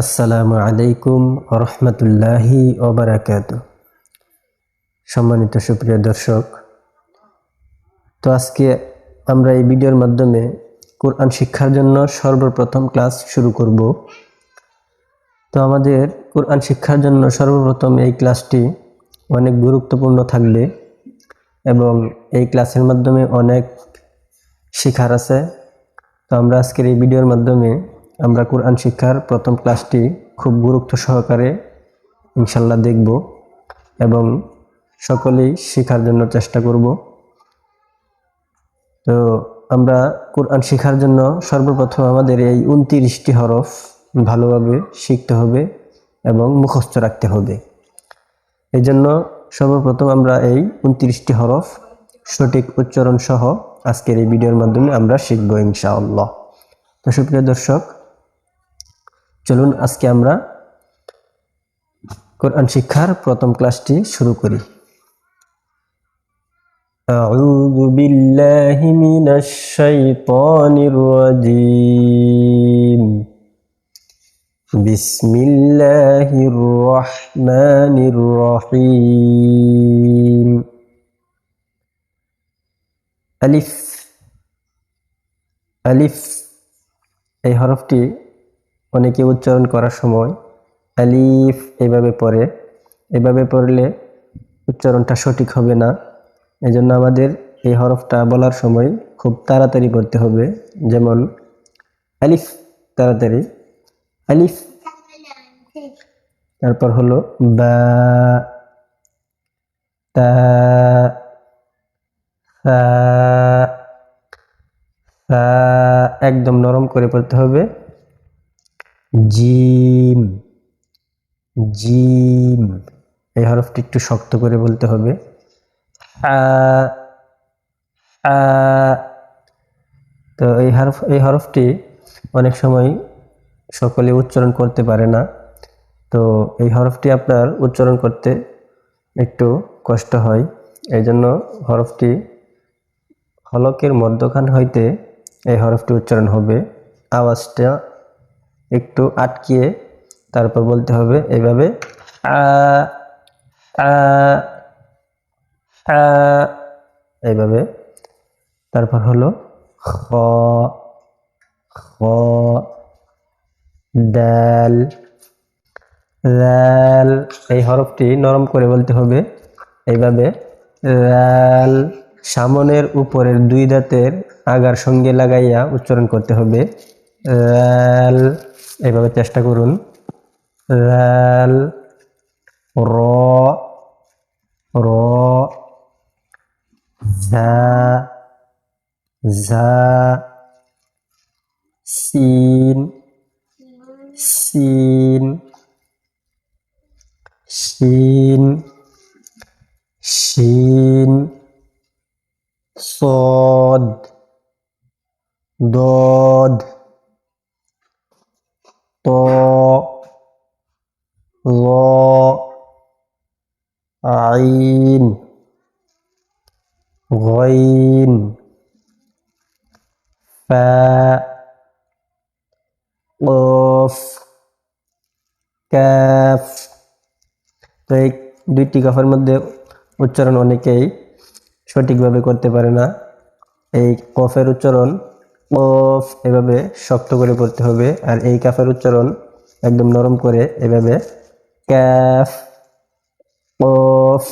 আসসালামু আলাইকুম রহমতুল্লাহি ওবরাকাত। সম্মানিত সুপ্রিয় দর্শক, তো আজকে আমরা এই ভিডিওর মাধ্যমে কোরআন শিক্ষার জন্য সর্বপ্রথম ক্লাস শুরু করব। তো আমাদের কোরআন শিক্ষার জন্য সর্বপ্রথম এই ক্লাসটি অনেক গুরুত্বপূর্ণ থাকবে এবং এই ক্লাসের মাধ্যমে অনেক শিখার আছে। তো আমরা আজকের এই ভিডিওর মাধ্যমে আমরা কোরআন শিক্ষার প্রথম ক্লাসটি খুব গুরুত্ব সহকারে ইনশাল্লাহ দেখব এবং সকলেই শেখার জন্য চেষ্টা করব। তো আমরা কোরআন শেখার জন্য সর্বপ্রথম আমাদের এই উনতিরিশটি হরফ ভালোভাবে শিখতে হবে এবং মুখস্থ রাখতে হবে। এই জন্য সর্বপ্রথম আমরা এই উনত্রিশটি হরফ সঠিক উচ্চারণ সহ আজকের এই ভিডিওর মাধ্যমে আমরা শিখব ইনশাআল্লাহ। তো সুপ্রিয় দর্শক চলুন আজকে আমরা কোরআন শিক্ষার প্রথম ক্লাসটি শুরু করি أعوذ بالله من الشيطان الرجيم بسم الله الرحمن الرحيم আলিফ আলিফ এই হরফটি অনেকে উচ্চারণ করার সময় আলিফ এভাবে পড়ে। এভাবে পড়লে উচ্চারণটা সঠিক হবে না। এজন্য আমাদের এই হরফটা বলার সময় খুব তাড়াতাড়ি পড়তে হবে। যেমন আলিফ, তাড়াতাড়ি। আলিফ। তারপর হলো বা, তা একদম নরম করে পড়তে হবে। জিম জিম। এই হরফটি একটু শক্ত করে বলতে হবে। তো এই হরফ, এই হরফটি অনেক সময় সকলে উচ্চারণ করতে পারে না। তো এই হরফটি আপনার উচ্চারণ করতে একটু কষ্ট হয়। এই জন্য হরফটি হলকের মধ্যখান হইতে এই হরফটি উচ্চারণ হবে। আওয়াজটা একটু আটকিয়ে তারপর বলতে হবে আ এইভাবে তারপর হলো খ খ, দাল রাল এই হরফটি নরম করে বলতে হবে। এইভাবে রাল সামনের উপরের দুই দাঁতের আগার সঙ্গে লাগাইয়া উচ্চারণ করতে হবে। রাল এইভাবে চেষ্টা করুন রাল র র ঝা ঝা সিন সিন শিন শিন صاد ضاد طاء ظاء عين غين فاء قاف কাফ তো এই দুইটি কাফের মধ্যে উচ্চারণ অনেকেই সঠিকভাবে করতে পারে না এই কফের উচ্চারণ কফ এভাবে শক্ত করে পড়তে হবে। আর এই কাফের উচ্চারণ একদম নরম করে এভাবে ক্যাফ কফ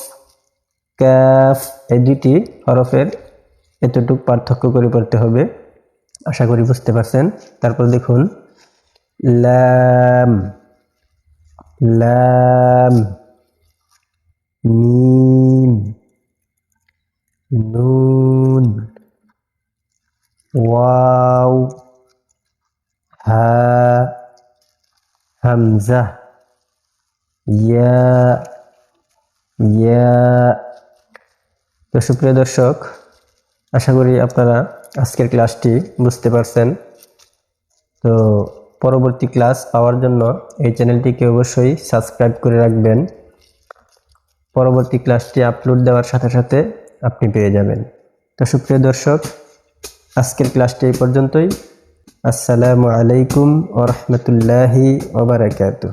ক্যাফ, এই দুইটি হরফের এতটুক পার্থক্য করে পড়তে হবে। আশা করি বুঝতে পারছেন। তারপর দেখুন, ল্যাম ল্যাম, মিম, নুন। ওয়াও হা হামজা ইয়া ইয়া তো সুপ্রিয় দর্শক, আশা করি আপনারা আজকের ক্লাসটি বুঝতে পারছেন। তো পরবর্তী ক্লাস পাওয়ার জন্য এই চ্যানেলটিকে অবশ্যই সাবস্ক্রাইব করে রাখবেন। পরবর্তী ক্লাসটি আপলোড দেওয়ার সাথে সাথে আপনি পেয়ে যাবেন। তো সুপ্রিয় দর্শক আজকের ক্লাসটি এই পর্যন্তই। আসসালামু আলাইকুম ওরহমতুল্লাহি ওবরাকাতুহ